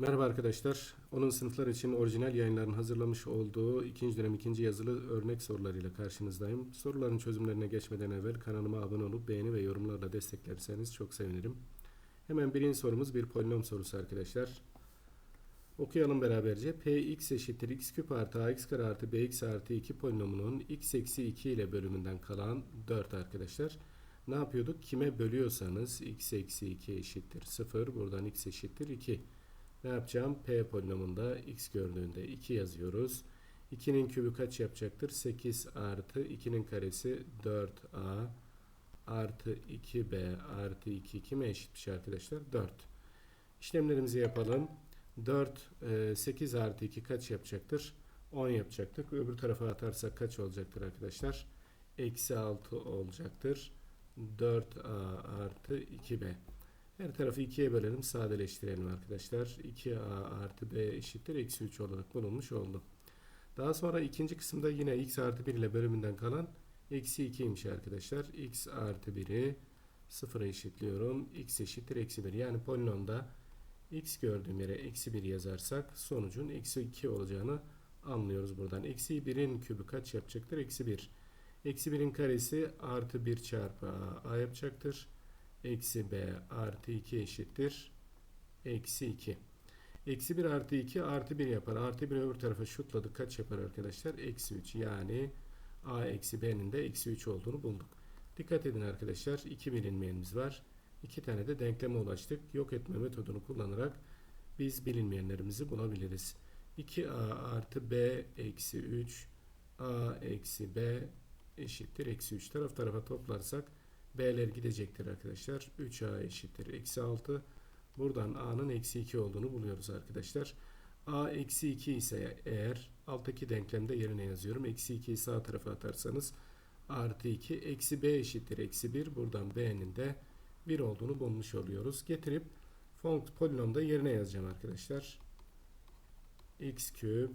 Merhaba arkadaşlar. Onun sınıflar için orijinal yayınların hazırlamış olduğu ikinci dönem ikinci yazılı örnek sorularıyla karşınızdayım. Soruların çözümlerine geçmeden evvel kanalıma abone olup beğeni ve yorumlarla desteklerseniz çok sevinirim. Hemen birinci sorumuz bir polinom sorusu arkadaşlar. Okuyalım beraberce. Px eşittir x küp artı ax kare artı bx artı 2 polinomunun x eksi 2 ile bölümünden kalan 4 arkadaşlar. Ne yapıyorduk? Kime bölüyorsanız x eksi 2 eşittir 0. Buradan x eşittir 2. Ne yapacağım? P polinomunda x gördüğünde 2 yazıyoruz. 2'nin kübü kaç yapacaktır? 8 artı 2'nin karesi 4a artı 2b artı 2 kime eşitmiş arkadaşlar? 4. İşlemlerimizi yapalım. 4, 8 artı 2 kaç yapacaktır? 10 yapacaktık. Öbür tarafa atarsak kaç olacaktır arkadaşlar? Eksi 6 olacaktır. 4a artı 2b. Her tarafı 2'ye bölelim sadeleştirelim arkadaşlar. 2a artı b eşittir eksi 3 olarak bulunmuş oldu. Daha sonra ikinci kısımda yine x artı 1 ile bölümünden kalan eksi 2'ymiş arkadaşlar. x artı 1'i sıfıra eşitliyorum. x eşittir eksi 1. Yani polinomda x gördüğüm yere eksi 1 yazarsak sonucun eksi 2 olacağını anlıyoruz buradan. Eksi 1'in kübü kaç yapacaktır? Eksi 1. Eksi 1'in karesi artı 1 çarpı a, a yapacaktır eksi b artı 2 eşittir eksi 2. Eksi 1 artı 2 artı 1 yapar. Artı 1 öbür tarafa şutladık. Kaç yapar arkadaşlar? Eksi 3. Yani a eksi b'nin de eksi 3 olduğunu bulduk. Dikkat edin arkadaşlar. 2 bilinmeyenimiz var. 2 tane de denkleme ulaştık. Yok etme metodunu kullanarak biz bilinmeyenlerimizi bulabiliriz. 2a artı b eksi 3 a eksi b eşittir eksi 3 taraf tarafa toplarsak B'ler gidecektir arkadaşlar. 3A eşittir. Eksi 6. Buradan A'nın eksi 2 olduğunu buluyoruz arkadaşlar. A eksi 2 ise eğer alttaki denklemde yerine yazıyorum. Eksi 2'yi sağ tarafa atarsanız artı 2 eksi B eşittir. Eksi 1. Buradan B'nin de 1 olduğunu bulmuş oluyoruz. Getirip fonks polinomda yerine yazacağım arkadaşlar. x küp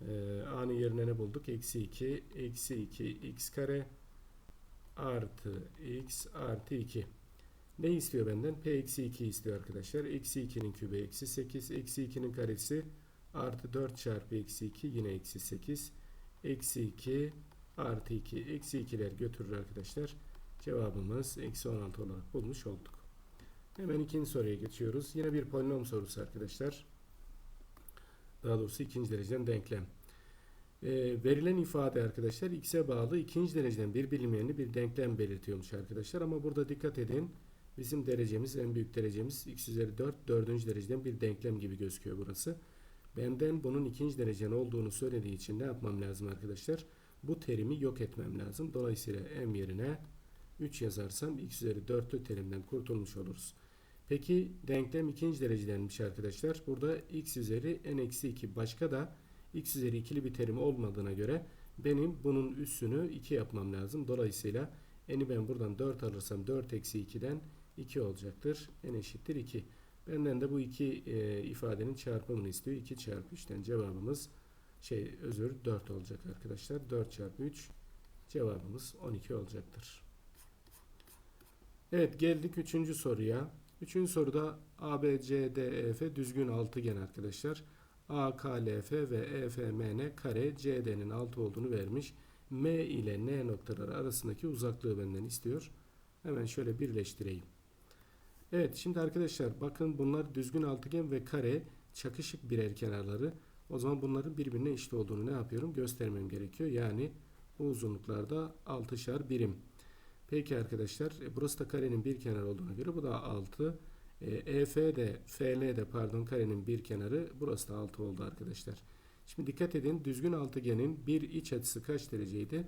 e, A'nın yerine ne bulduk? Eksi 2 eksi 2 x kare artı x artı 2. Ne istiyor benden? P eksi 2 istiyor arkadaşlar. Eksi 2'nin kübü eksi 8. Eksi 2'nin karesi artı 4 çarpı eksi 2 yine eksi 8. Eksi 2 artı 2. Eksi 2'ler götürür arkadaşlar. Cevabımız eksi 16 olarak bulmuş olduk. Hemen ikinci soruya geçiyoruz. Yine bir polinom sorusu arkadaşlar. Daha doğrusu ikinci dereceden denklem. E, verilen ifade arkadaşlar x'e bağlı ikinci dereceden bir bilinmeyenli bir denklem belirtiyormuş arkadaşlar. Ama burada dikkat edin. Bizim derecemiz en büyük derecemiz x üzeri 4 dördüncü dereceden bir denklem gibi gözüküyor burası. Benden bunun ikinci derecen olduğunu söylediği için ne yapmam lazım arkadaşlar? Bu terimi yok etmem lazım. Dolayısıyla m yerine 3 yazarsam x üzeri 4'lü terimden kurtulmuş oluruz. Peki denklem ikinci derecedenmiş arkadaşlar. Burada x üzeri n eksi 2 başka da x üzeri ikili bir terim olmadığına göre benim bunun üssünü 2 yapmam lazım. Dolayısıyla n'i ben buradan 4 alırsam 4 eksi 2'den 2 olacaktır. n eşittir 2. Benden de bu iki e, ifadenin çarpımını istiyor. 2 çarpı 3'ten cevabımız şey özür 4 olacak arkadaşlar. 4 çarpı 3 cevabımız 12 olacaktır. Evet geldik 3. soruya. 3. soruda A, B, C, D, E, F düzgün altıgen arkadaşlar. AKLF ve EFMN kare CD'nin 6 olduğunu vermiş. M ile N noktaları arasındaki uzaklığı benden istiyor. Hemen şöyle birleştireyim. Evet şimdi arkadaşlar bakın bunlar düzgün altıgen ve kare çakışık birer kenarları. O zaman bunların birbirine eşit olduğunu ne yapıyorum? Göstermem gerekiyor. Yani bu uzunluklarda 6'şar birim. Peki arkadaşlar e, burası da karenin bir kenar olduğuna göre bu da 6. EF de FL de pardon karenin bir kenarı burası da 6 oldu arkadaşlar. Şimdi dikkat edin düzgün altıgenin bir iç açısı kaç dereceydi?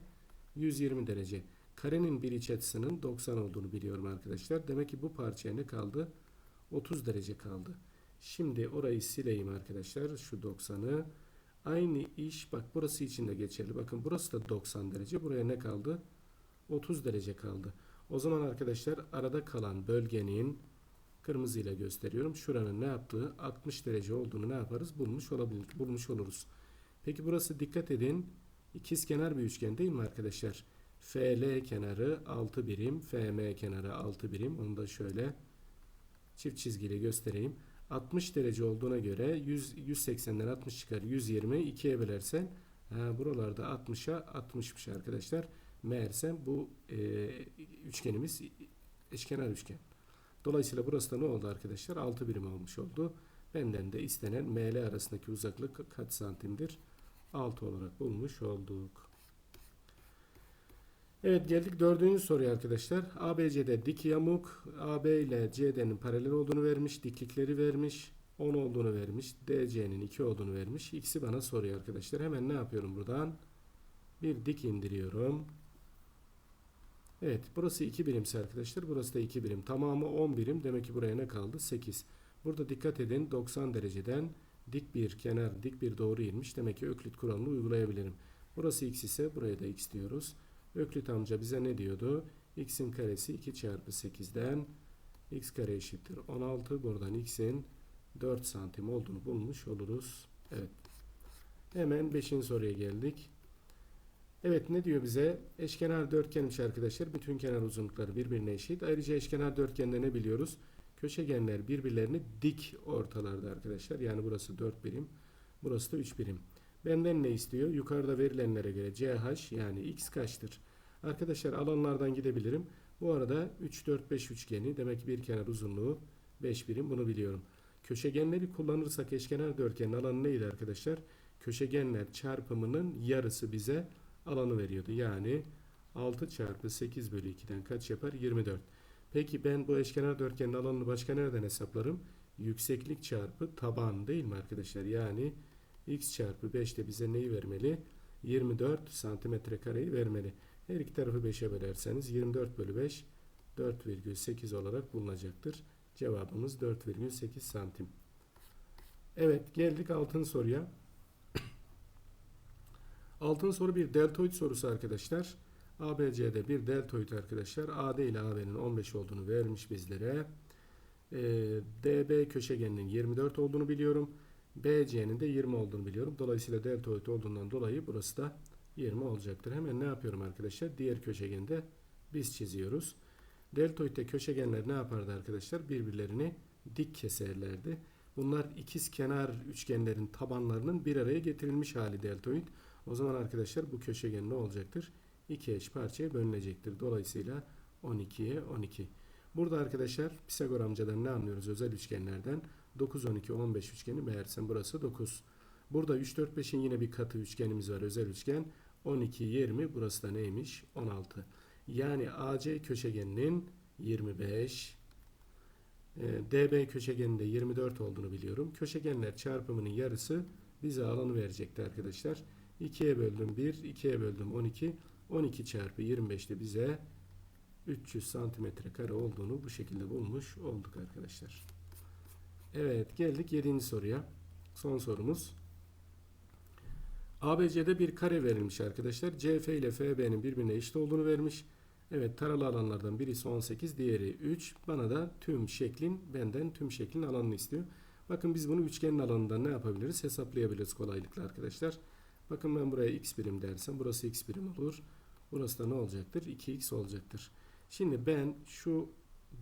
120 derece. Karenin bir iç açısının 90 olduğunu biliyorum arkadaşlar. Demek ki bu parçaya ne kaldı? 30 derece kaldı. Şimdi orayı sileyim arkadaşlar. Şu 90'ı. Aynı iş bak burası için de geçerli. Bakın burası da 90 derece. Buraya ne kaldı? 30 derece kaldı. O zaman arkadaşlar arada kalan bölgenin Kırmızı ile gösteriyorum. Şuranın ne yaptığı 60 derece olduğunu ne yaparız? Bulmuş olabilir, bulmuş oluruz. Peki burası dikkat edin. İkiz kenar bir üçgen değil mi arkadaşlar? FL kenarı 6 birim, FM kenarı 6 birim. Onu da şöyle çift çizgiyle göstereyim. 60 derece olduğuna göre 100, 180'den 60 çıkar 120 ikiye bölersen ha, buralarda 60'a 60'mış arkadaşlar. Meğersem bu e, üçgenimiz eşkenar üçgen. Dolayısıyla burası da ne oldu arkadaşlar? 6 birim olmuş oldu. Benden de istenen ML arasındaki uzaklık kaç santimdir? 6 olarak bulmuş olduk. Evet geldik dördüncü soruya arkadaşlar. ABC'de dik yamuk AB ile CD'nin paralel olduğunu vermiş. Diklikleri vermiş. 10 olduğunu vermiş. DC'nin 2 olduğunu vermiş. İkisi bana soruyor arkadaşlar. Hemen ne yapıyorum buradan? Bir dik indiriyorum. Evet burası 2 birimse arkadaşlar. Burası da 2 birim. Tamamı 10 birim. Demek ki buraya ne kaldı? 8. Burada dikkat edin 90 dereceden dik bir kenar dik bir doğru inmiş. Demek ki öklit kuralını uygulayabilirim. Burası x ise buraya da x diyoruz. Öklit amca bize ne diyordu? x'in karesi 2 çarpı 8'den x kare eşittir 16. Buradan x'in 4 santim olduğunu bulmuş oluruz. Evet. Hemen 5. soruya geldik. Evet ne diyor bize? Eşkenar dörtgenmiş arkadaşlar. Bütün kenar uzunlukları birbirine eşit. Ayrıca eşkenar dörtgende ne biliyoruz? Köşegenler birbirlerini dik ortalarda arkadaşlar. Yani burası 4 birim. Burası da 3 birim. Benden ne istiyor? Yukarıda verilenlere göre CH yani x kaçtır? Arkadaşlar alanlardan gidebilirim. Bu arada 3, 4, 5 üçgeni demek ki bir kenar uzunluğu 5 birim bunu biliyorum. Köşegenleri kullanırsak eşkenar dörtgenin alanı neydi arkadaşlar? Köşegenler çarpımının yarısı bize alanı veriyordu. Yani 6 çarpı 8 bölü 2'den kaç yapar? 24. Peki ben bu eşkenar dörtgenin alanını başka nereden hesaplarım? Yükseklik çarpı taban değil mi arkadaşlar? Yani x çarpı 5 de bize neyi vermeli? 24 santimetre kareyi vermeli. Her iki tarafı 5'e bölerseniz 24 bölü 5 4,8 olarak bulunacaktır. Cevabımız 4,8 santim. Evet geldik altın soruya. Altın soru bir deltoid sorusu arkadaşlar. ABC'de bir deltoid arkadaşlar. AD ile AB'nin 15 olduğunu vermiş bizlere. Ee, DB köşegeninin 24 olduğunu biliyorum. BC'nin de 20 olduğunu biliyorum. Dolayısıyla deltoid olduğundan dolayı burası da 20 olacaktır. Hemen ne yapıyorum arkadaşlar? Diğer köşegende biz çiziyoruz. Deltoid'de köşegenler ne yapardı arkadaşlar? Birbirlerini dik keserlerdi. Bunlar ikiz kenar üçgenlerin tabanlarının bir araya getirilmiş hali deltoid. O zaman arkadaşlar bu köşegen ne olacaktır? İki eş parçaya bölünecektir. Dolayısıyla 12'ye 12. Burada arkadaşlar Pisagor amcadan ne anlıyoruz özel üçgenlerden? 9, 12, 15 üçgeni meğersem burası 9. Burada 3, 4, 5'in yine bir katı üçgenimiz var özel üçgen. 12, 20 burası da neymiş? 16. Yani AC köşegeninin 25, e, DB köşegeninde 24 olduğunu biliyorum. Köşegenler çarpımının yarısı bize alanı verecekti arkadaşlar. 2'ye böldüm 1, 2'ye böldüm 12. 12 çarpı 25 de bize 300 santimetre kare olduğunu bu şekilde bulmuş olduk arkadaşlar. Evet geldik 7. soruya. Son sorumuz. ABC'de bir kare verilmiş arkadaşlar. CF ile FB'nin birbirine eşit olduğunu vermiş. Evet taralı alanlardan birisi 18 diğeri 3. Bana da tüm şeklin benden tüm şeklin alanını istiyor. Bakın biz bunu üçgenin alanından ne yapabiliriz? Hesaplayabiliriz kolaylıkla arkadaşlar. Bakın ben buraya x birim dersem burası x birim olur. Burası da ne olacaktır? 2x olacaktır. Şimdi ben şu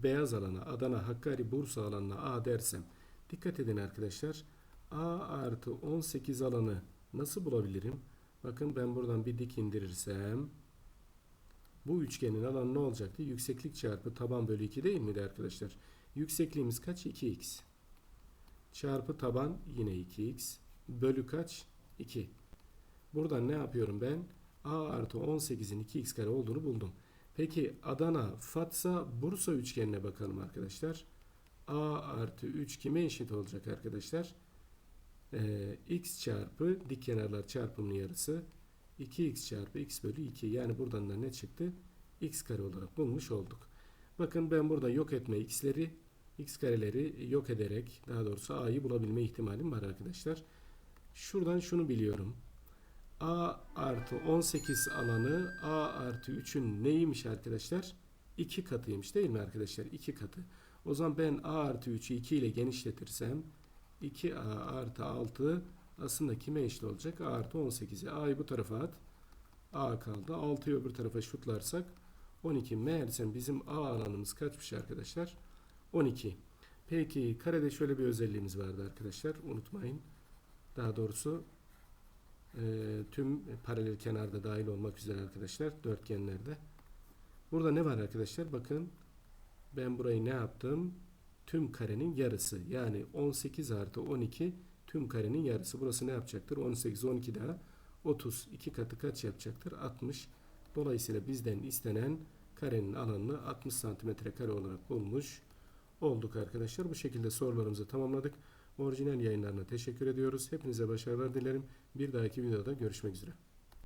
beyaz alana Adana, Hakkari, Bursa alanına A dersem dikkat edin arkadaşlar. A artı 18 alanı nasıl bulabilirim? Bakın ben buradan bir dik indirirsem bu üçgenin alanı ne olacaktı? Yükseklik çarpı taban bölü 2 değil miydi arkadaşlar? Yüksekliğimiz kaç? 2x. Çarpı taban yine 2x. Bölü kaç? 2. Buradan ne yapıyorum ben? A artı 18'in 2x kare olduğunu buldum. Peki Adana, Fatsa, Bursa üçgenine bakalım arkadaşlar. A artı 3 kime eşit olacak arkadaşlar? Ee, x çarpı dik kenarlar çarpımının yarısı 2x çarpı x bölü 2 yani buradan da ne çıktı? x kare olarak bulmuş olduk. Bakın ben burada yok etme x'leri x kareleri yok ederek daha doğrusu a'yı bulabilme ihtimalim var arkadaşlar. Şuradan şunu biliyorum. A artı 18 alanı a artı 3'ün neymiş arkadaşlar? 2 katıymış değil mi arkadaşlar? 2 katı. O zaman ben a artı 3'ü 2 ile genişletirsem 2a artı 6 aslında kime eşit olacak? A artı 18'i. A'yı bu tarafa at. A kaldı. 6'yı öbür tarafa şutlarsak 12. Meğersem bizim A alanımız kaçmış arkadaşlar? 12. Peki karede şöyle bir özelliğimiz vardı arkadaşlar. Unutmayın. Daha doğrusu e, tüm paralel kenarda dahil olmak üzere arkadaşlar dörtgenlerde. Burada ne var arkadaşlar? Bakın ben burayı ne yaptım? Tüm karenin yarısı. Yani 18 artı 12 tüm karenin yarısı. Burası ne yapacaktır? 18, 12 daha 30. iki katı kaç yapacaktır? 60. Dolayısıyla bizden istenen karenin alanını 60 santimetre kare olarak bulmuş olduk arkadaşlar. Bu şekilde sorularımızı tamamladık. Orijinal yayınlarına teşekkür ediyoruz. Hepinize başarılar dilerim. Bir dahaki videoda görüşmek üzere.